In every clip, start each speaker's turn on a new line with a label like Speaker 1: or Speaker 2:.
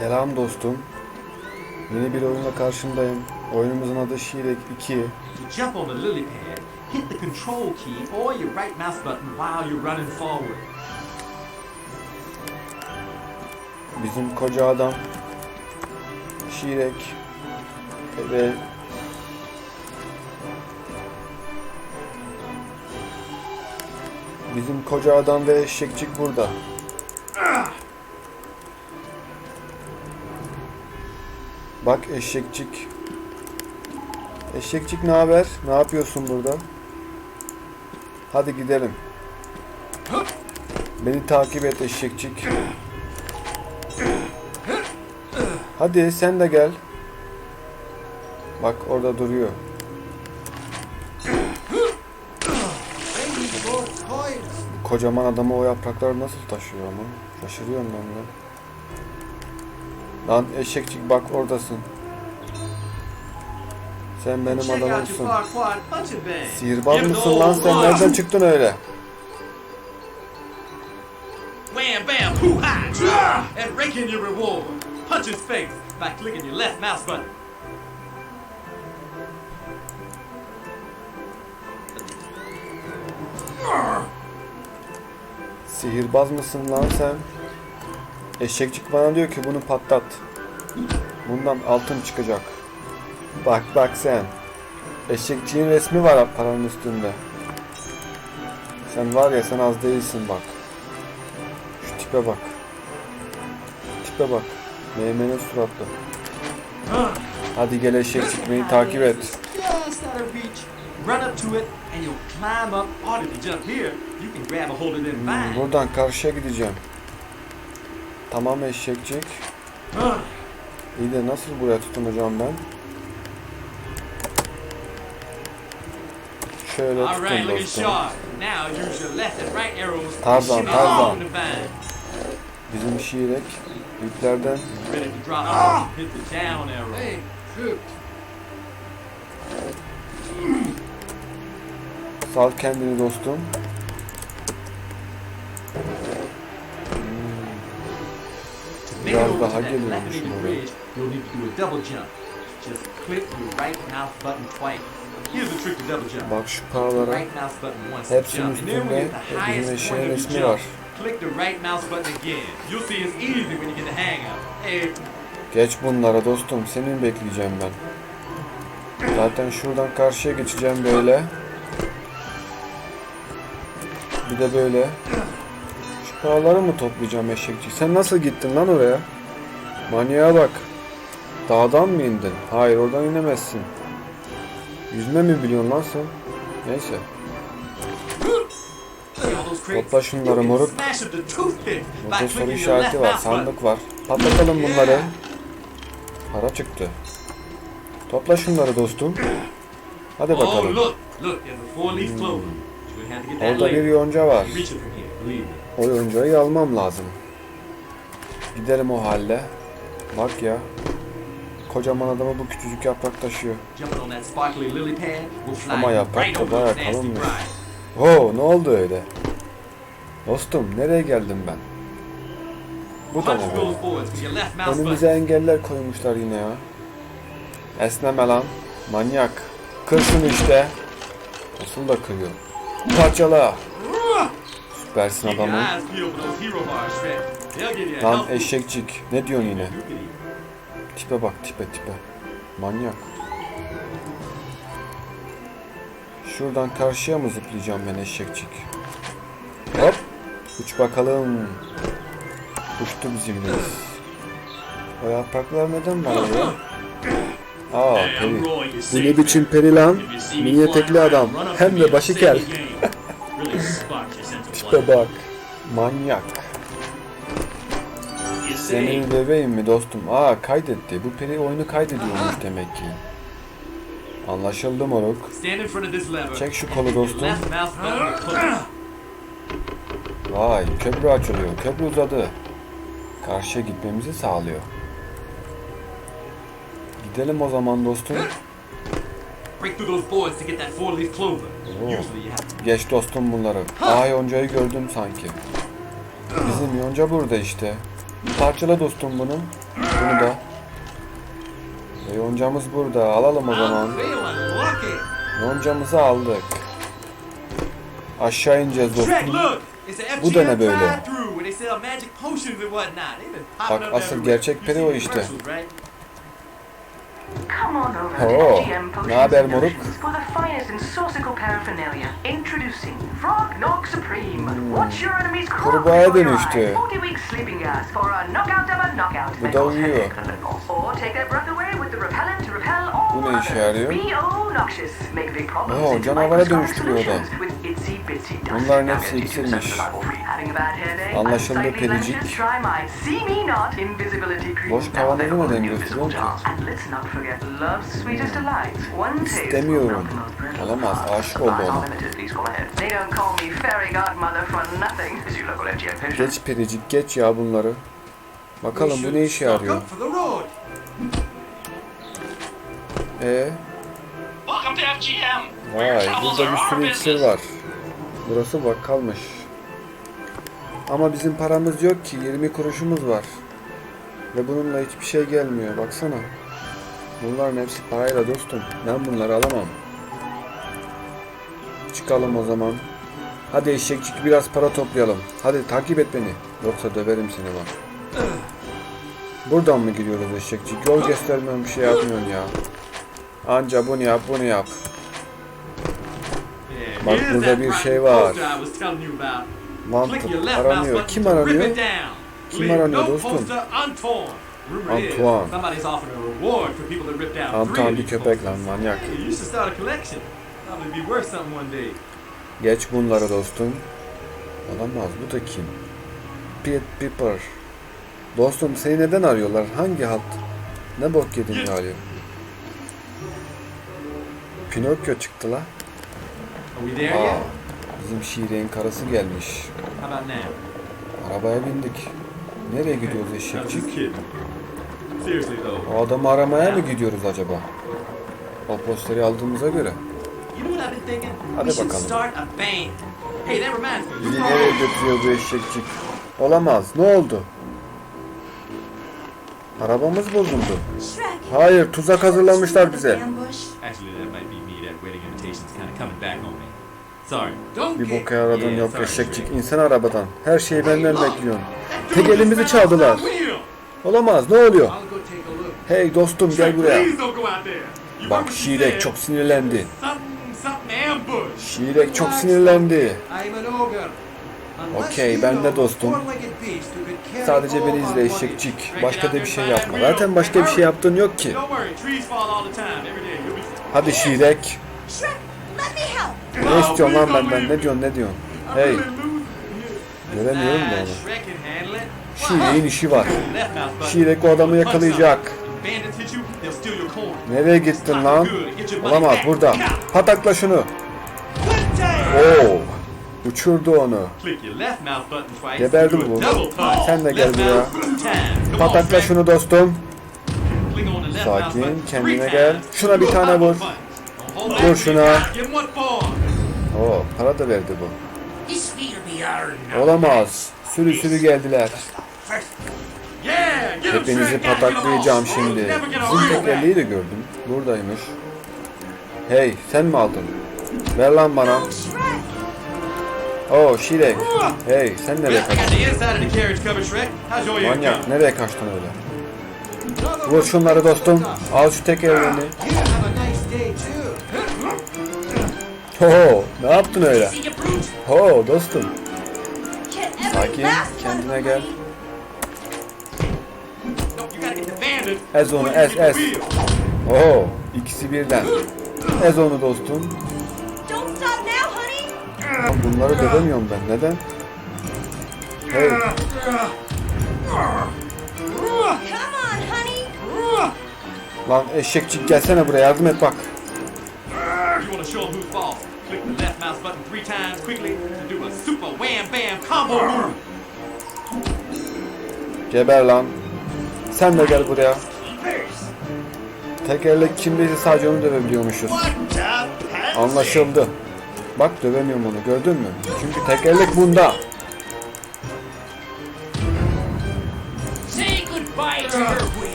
Speaker 1: Selam dostum. Yeni bir oyunla karşındayım. Oyunumuzun adı Şirek 2.
Speaker 2: You jump on the lily pad, hit the control key or your right mouse button while you're running forward.
Speaker 1: Bizim koca adam Şirek ve Bizim koca adam ve eşekçik burada. Bak eşekçik. Eşekçik ne haber? Ne yapıyorsun burada? Hadi gidelim. Beni takip et eşekçik. Hadi sen de gel. Bak orada duruyor. Kocaman adamı o yapraklar nasıl taşıyor ama? Şaşırıyorum ben de. Lan eşekçik bak oradasın. Sen benim adamımsın. Sihirbaz mısın lan sen? Nereden çıktın öyle?
Speaker 2: Wham bam poo ha cha and rake in your reward. Punch his face by clicking your left mouse button.
Speaker 1: Sihirbaz mısın lan sen? Eşekçik bana diyor ki bunu patlat. Bundan altın çıkacak. Bak bak sen. Eşekçiğin resmi var paranın üstünde. Sen var ya sen az değilsin bak. Şu tipe bak. Tipe bak. Meymenin suratlı. Hadi gel eşekçik beni takip et. Hmm, buradan karşıya gideceğim. Tamam eşekçik. İyi de nasıl buraya tutunacağım ben? Şöyle tutun dostum. Tarzan, Tarzan. Bizim şiirek yüklerden sal kendini dostum.
Speaker 2: To double jump.
Speaker 1: Bak şu paralara
Speaker 2: Right mouse button once to
Speaker 1: Hepsinin üstünde bizim eşeğin resmi var.
Speaker 2: click the right mouse button again. You'll see it's easy when you get the hang of it. Hey,
Speaker 1: Geç bunlara dostum. Senin bekleyeceğim ben. Zaten şuradan karşıya geçeceğim böyle. Bir de böyle. Şu paraları mı toplayacağım eşekçi? Sen nasıl gittin lan oraya? Manyağa bak. Dağdan mı indin? Hayır oradan inemezsin. Yüzme mi biliyorsun lan sen? Neyse. Topla şunları moruk. Burada soru işareti var. Sandık var. Patlatalım bunları. Para çıktı. Topla şunları dostum. Hadi bakalım.
Speaker 2: that
Speaker 1: Orada bir yonca var.
Speaker 2: Reach it from here, believe me.
Speaker 1: O yoncayı almam lazım. Gidelim o halde. Bak ya. Kocaman adamı bu küçücük yaprak taşıyor. Ama yaprak da bayağı kalınmış. Oo ne oldu öyle? Dostum nereye geldim ben? Bu da
Speaker 2: through
Speaker 1: böyle? Önümüze engeller koymuşlar yine ya. Esneme lan. Manyak. Kır şunu işte. Nasıl da kırıyor. Parçala. Süpersin
Speaker 2: Keep your
Speaker 1: adamım.
Speaker 2: eyes peeled for those hero bars, Shrek. They'll give you a
Speaker 1: Lan eşekçik. Ne diyorsun yine? Tipe bak tipe tipe. Manyak. Şuradan karşıya mı zıplayacağım ben eşekçik? Hop. Uç bakalım. Uçtu bizimle. O yapraklar neden var ya? Aa peri. Bu ne biçim peri lan? Mini etekli adam. Hem de başı kel. Tipe bak. Manyak. Senin bebeğin mi dostum? Aa kaydetti. Bu peri oyunu kaydediyormuş demek ki. Anlaşıldı moruk. Çek şu kolu dostum. Vay köprü açılıyor. Köprü uzadı. Karşıya gitmemizi sağlıyor. Gidelim o zaman dostum.
Speaker 2: Break through those boards to get that four-leaf clover. Usually you have
Speaker 1: Geç dostum bunları. Aa yoncayı gördüm sanki. Bizim yonca burada işte. Parçala dostum bunu. Bunu da. E, yoncamız burada. Alalım o zaman. Yoncamızı aldık. Aşağı ineceğiz dostum. Bu da ne böyle? Bak, asıl gerçek peri o işte.
Speaker 2: commercials, right?
Speaker 3: Come on over
Speaker 1: Oo, ne haber moruk? Kurbağaya dönüştü.
Speaker 3: eyes. 40 weeks sleeping gas for a knockout of a knockout.
Speaker 1: Bu da uyuyor.
Speaker 3: Or take their breath away with the repellent to repel all
Speaker 1: Bu ne işe yarıyor?
Speaker 3: BO Noxious. Make big problems
Speaker 1: Oo, canavara dönüştürüyor da. Bunların hepsi iksirmiş. Anlaşıldı,
Speaker 3: cream.
Speaker 1: Boş kavanozu gösteriyorsun
Speaker 3: invisible
Speaker 1: ki? İstemiyorum. Olamaz,
Speaker 3: heart.
Speaker 1: aşık oldu ona. Geç pericik geç ya bunları. Bakalım bu ne işe yarıyor.
Speaker 2: up for the road.
Speaker 1: E
Speaker 4: Welcome to FGM.
Speaker 1: vay burada bir sürü iksir var. Burası bakkalmış. Ama bizim paramız yok ki 20 kuruşumuz var. Ve bununla hiçbir şey gelmiyor baksana. Bunların hepsi parayla dostum. Ben bunları alamam. Çıkalım o zaman. Hadi eşekçik biraz para toplayalım. Hadi takip et beni. Yoksa döverim seni bak. Buradan mı gidiyoruz eşekçik? Yol göstermiyorum bir şey yapmıyorsun ya. Anca bunu yap bunu yap. Bak burada bir şey var. Mantık aranıyor. Kim aranıyor? Kim aranıyor dostum? Antoine.
Speaker 2: somebody's offering a reward for people that rip down three
Speaker 1: Antoine bir köpek lan manyak.
Speaker 2: Hey, you should start a collection. Probably be worth something one day.
Speaker 1: Geç bunları dostum. Olamaz bu da kim? Pete Piper. Dostum seni neden arıyorlar? Hangi halt? Ne bok yedin galiba? Pinokyo çıktı la.
Speaker 2: Are we there
Speaker 1: Aa,
Speaker 2: yet?
Speaker 1: bizim Şire'nin karısı gelmiş.
Speaker 2: How about now?
Speaker 1: Arabaya bindik. Nereye gidiyoruz
Speaker 2: I was
Speaker 1: eşekçik?
Speaker 2: just kidding. Seriously though,
Speaker 1: O adamı aramaya mı gidiyoruz acaba? O posteri aldığımıza göre.
Speaker 2: you know what I've been thinking?
Speaker 1: Hadi
Speaker 2: we should
Speaker 1: bakalım.
Speaker 2: start a band. Hey, that reminds me.
Speaker 1: Bizi nereye götürüyor bu eşekçik? Olamaz. Ne oldu? Arabamız bozuldu.
Speaker 5: Shrek.
Speaker 1: Hayır, tuzak hazırlamışlar bize.
Speaker 5: Ambush.
Speaker 2: Actually, that might be me. That wedding invitation's kind of coming back on me.
Speaker 1: Bir boka yaradın yok eşekçik. İnsan arabadan. Her şeyi benden bekliyorsun. Tek elimizi çaldılar. Olamaz. Ne oluyor? Hey dostum gel buraya. Bak Şirek çok sinirlendi. Şirek çok sinirlendi. Okey, ben de dostum. Sadece beni izle eşekçik. Başka da bir şey yapma. Zaten başka bir şey yaptığın yok ki. Hadi Şirek.
Speaker 5: Shrek, let me help.
Speaker 1: Ne istiyorsun lan benden? Ne diyorsun ne diyorsun? Hey. Göremiyorum da onu. Şirek'in işi var. O adamı yakalayacak. Nereye gittin lan? Olamaz burada. Patakla şunu. Oo. Uçurdu onu. Geberdim bu. Sen de gel buraya. Patakla şunu dostum. Sakin, kendine gel. Şuna bir tane vur. Vur şuna. Oo, para da verdi bu. Olamaz. Sürü sürü geldiler. Hepinizi pataklayacağım şimdi.
Speaker 2: Back.
Speaker 1: tekerleği de gördüm. Buradaymış. Hey, sen mi aldın? Ver lan bana.
Speaker 5: Oh,
Speaker 1: Şirek. Hey, sen nereye kaçtın? Manyak, nereye kaçtın öyle? Vur şunları dostum. Al şu tekerleğini. Ho, ne yaptın öyle? Ho, dostum. Sakin, kendine gel. Ez onu, ez, ez. Oo, ikisi birden. Ez onu dostum. Bunları dövemiyorum ben. Neden? Hey, lan eşekçik gelsene buraya yardım et bak.
Speaker 2: Mouse button three times quickly to do a super wham bam combo move.
Speaker 1: Geber lan. Sen de gel buraya. Tekerlek kimdeyse sadece onu dövebiliyormuşuz. Anlaşıldı. Bak dövemiyorum onu gördün mü? Çünkü tekerlek bunda.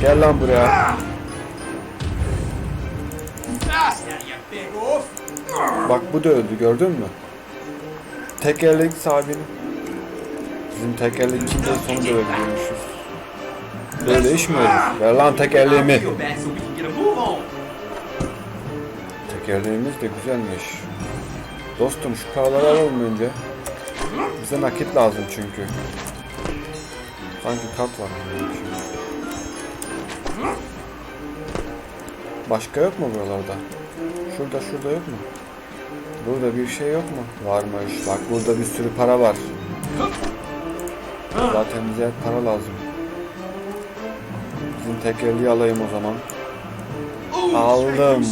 Speaker 1: Gel lan buraya. Bak bu da öldü gördün mü? Tekerlek sahibini. Bizim tekerlek kimde sonu da öldürmüşüz. Böyle iş mi olur? Ver lan tekerleğimi. Tekerleğimiz de güzelmiş. Dostum şu paraları alalım önce. Bize nakit lazım çünkü. Sanki kart var. Başka yok mu buralarda? Şurada şurada yok mu? Burada bir şey yok mu? Varmış. Bak burada bir sürü para var. Zaten bize para lazım. Bizim tekerleği alayım o zaman. Aldım.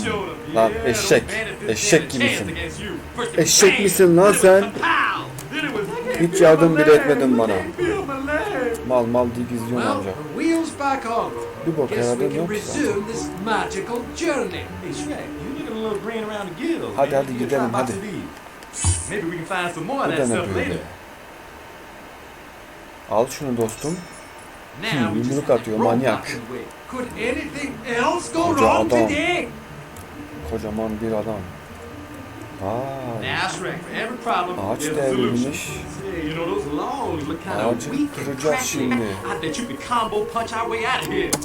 Speaker 1: Lan eşek. Eşek gibisin. Eşek misin lan sen? Hiç yardım bile etmedin bana. Mal mal
Speaker 2: Well,
Speaker 1: amca. Bir bok
Speaker 2: can
Speaker 1: yok
Speaker 2: a little green around the gills.
Speaker 1: Hadi, hadi gidelim, hadi.
Speaker 2: Maybe we can find some more of that stuff later.
Speaker 1: Al şunu dostum. Hmm, yumruk atıyor, manyak.
Speaker 2: out the way. Could anything else go
Speaker 1: Koca
Speaker 2: wrong
Speaker 1: adam.
Speaker 2: today?
Speaker 1: Kocaman bir adam.
Speaker 2: Problem,
Speaker 1: Ağaç devrilmiş. Ağacı kıracağız şimdi.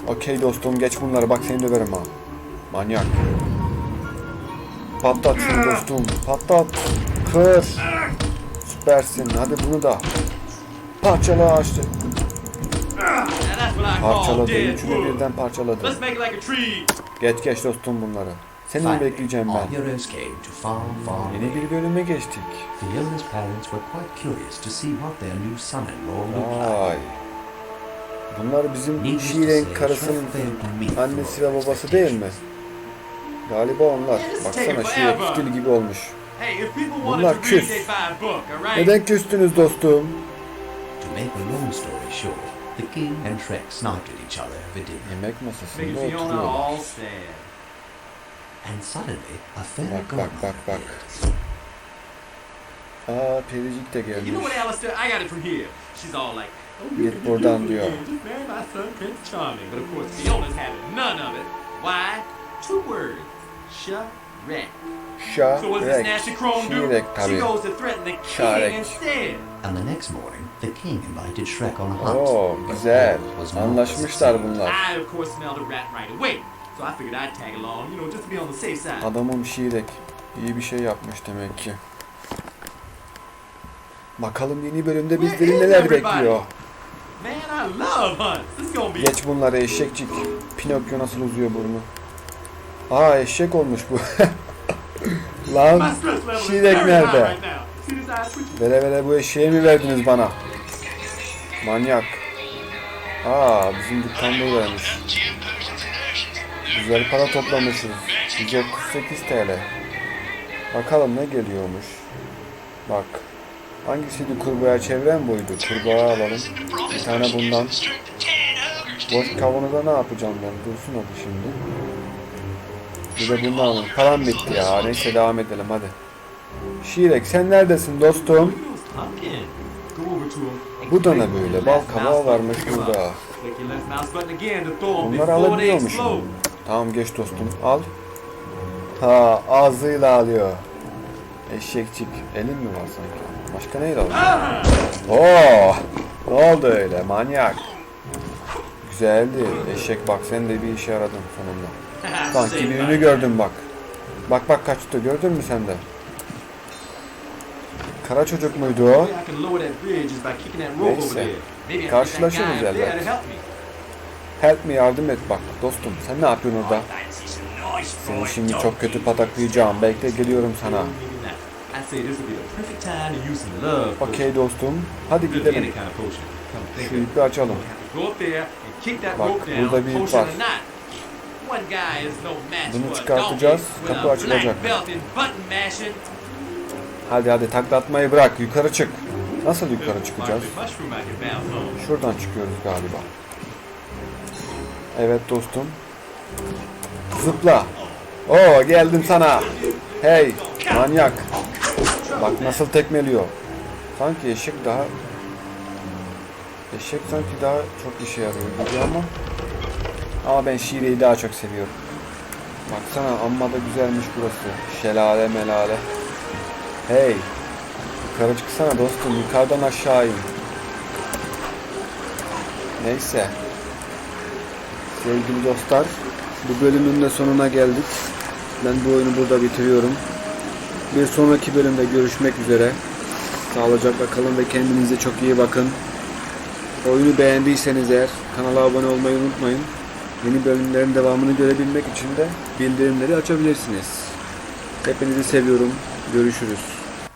Speaker 1: Okey dostum geç bunları bak seni döverim ha. Manyak. Patlat şunu dostum. Patlat. Kır. Süpersin. Hadi bunu da. Parçala ağaçı.
Speaker 2: Now that's what I call
Speaker 1: Parçaladı. Üçünü birden parçaladı.
Speaker 2: Let's make it like a tree.
Speaker 1: Geç geç dostum bunları. Seni
Speaker 6: Finally,
Speaker 1: bekleyeceğim ben. Yeni bir bölüme geçtik.
Speaker 6: Fiona's parents were quite curious to see what their new son-in-law looked like.
Speaker 1: Vay. Bunlar bizim
Speaker 6: say,
Speaker 1: karısının annesi ve babası değil mi? Galiba onlar. Baksana
Speaker 2: forever.
Speaker 1: stil gibi olmuş. Bunlar küs. Neden küstünüz dostum?
Speaker 6: To make a long story short, the king and Shrek sniped at each other over dinner,
Speaker 1: Yemek masasında oturuyorlar.
Speaker 2: all sad.
Speaker 6: and suddenly a fairy
Speaker 1: Bak, bak, bak, bak. Aa pericik de
Speaker 2: You know
Speaker 1: gelmiş.
Speaker 2: what, Alistair? I got it from here. She's all like,
Speaker 1: Git buradan diyor.
Speaker 2: But of course, Fiona's having none of it. Why? Two words.
Speaker 1: Şarek.
Speaker 2: do?
Speaker 1: Şirek
Speaker 2: She
Speaker 1: tabii.
Speaker 2: goes to threaten the king
Speaker 1: Şarek.
Speaker 2: instead.
Speaker 6: And the next morning, the king invited Shrek on a hunt.
Speaker 1: Oo
Speaker 6: but
Speaker 1: güzel. Anlaşmışlar bunlar.
Speaker 2: I, of course, smelled a rat right away. So I figured I'd tag along, you know, just to be on the safe side.
Speaker 1: Adamım Şirek. İyi bir şey yapmış demek ki. Bakalım yeni bölümde bizleri neler bekliyor.
Speaker 2: Man, I love hunts. This is gonna be
Speaker 1: Geç bunları eşekçik. Pinokyo nasıl uzuyor burnu. Aa eşek olmuş bu. Lan Şirek nerede? Vere vere bu eşeği mi verdiniz bana? Manyak. Aa bizim dükkanda vermiş. Güzel para toplamışız. 138 TL. Bakalım ne geliyormuş. Bak. Hangisiydi kurbağa çevren buydu. Kurbağa alalım. Bir tane bundan. Boş kavanoza ne yapacağım ben? Dursun hadi şimdi. Bir de bundan alalım. Param bitti ya. Neyse devam edelim hadi. Şirek sen neredesin dostum? Bu da ne böyle? Bal kabağı varmış burada. Bunları
Speaker 2: explode.
Speaker 1: Tamam geç dostum al. Ha ağzıyla alıyor. Eşekçik. Elin mi var sanki? Başka neyle alıyor? Oo! Ne oldu öyle manyak? Güzeldi. Eşek bak sen de bir işe yaradın sonunda. Birini
Speaker 2: bye.
Speaker 1: gördüm bak. Bak bak kaçtı gördün mü sen de? Kara çocuk muydu o? Neyse. Karşılaşırız elbet.
Speaker 2: help me.
Speaker 1: Yardım et bak dostum. Sen ne yapıyorsun orada?
Speaker 4: Nice
Speaker 1: Seni şimdi çok kötü pataklayacağım. Bekle geliyorum sana. Okey dostum. Hadi gidelim. Şu ipi açalım. Bak, burada bir ip var. Bunu çıkartacağız, kapı açılacak. Hadi hadi taklatmayı bırak. Yukarı çık. Nasıl yukarı çıkacağız? Şuradan çıkıyoruz galiba. Evet dostum. Zıpla. Oo geldim sana. Hey manyak. Bak nasıl tekmeliyor. Sanki eşek daha... Eşek sanki daha çok işe yarıyor gibi ama... Ama ben Şire'yi daha çok seviyorum. Baksana amma da güzelmiş burası. Şelale melale. Hey. Yukarı çıksana dostum. Yukarıdan aşağı. Neyse. Sevgili dostlar. Bu bölümün de sonuna geldik. Ben bu oyunu burada bitiriyorum. Bir sonraki bölümde görüşmek üzere. Sağlıcakla kalın ve kendinize çok iyi bakın. Oyunu beğendiyseniz eğer kanala abone olmayı unutmayın. Yeni bölümlerin devamını görebilmek için de bildirimleri açabilirsiniz. Hepinizi seviyorum. Görüşürüz.